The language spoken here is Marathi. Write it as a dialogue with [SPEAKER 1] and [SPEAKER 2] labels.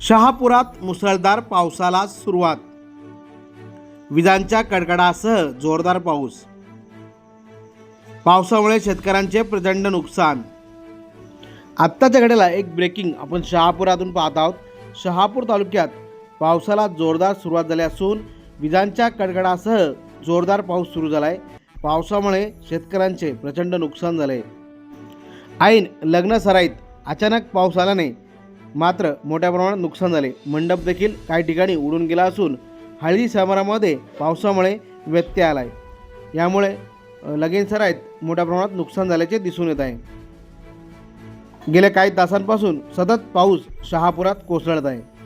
[SPEAKER 1] शहापुरात मुसळधार पावसाला सुरुवात. विजांच्या कडकडासह जोरदार पाऊस. पावसामुळे शेतकऱ्यांचे प्रचंड नुकसान. आत्ताच्या घडीला एक ब्रेकिंग आपण शहापुरातून पाहत आहोत. शहापूर तालुक्यात पावसाला जोरदार सुरुवात झाली असून विजांच्या कडकडासह जोरदार पाऊस सुरू झाला आहे पावसामुळे शेतकऱ्यांचे प्रचंड नुकसान झाले ऐन लग्न सराईत अचानक पाऊस आल्याने मात्र मोठ्या प्रमाणात नुकसान झाले. मंडप देखील काही ठिकाणी उडून गेला असून हळदी समारंभामध्ये पावसामुळे व्यत्यय आला आहे यामुळे अ, लगीन सराईत मोठ्या प्रमाणात नुकसान झाल्याचे दिसून येत आहे. गेल्या काही तासांपासून सतत पाऊस शहापुरात कोसळत आहे.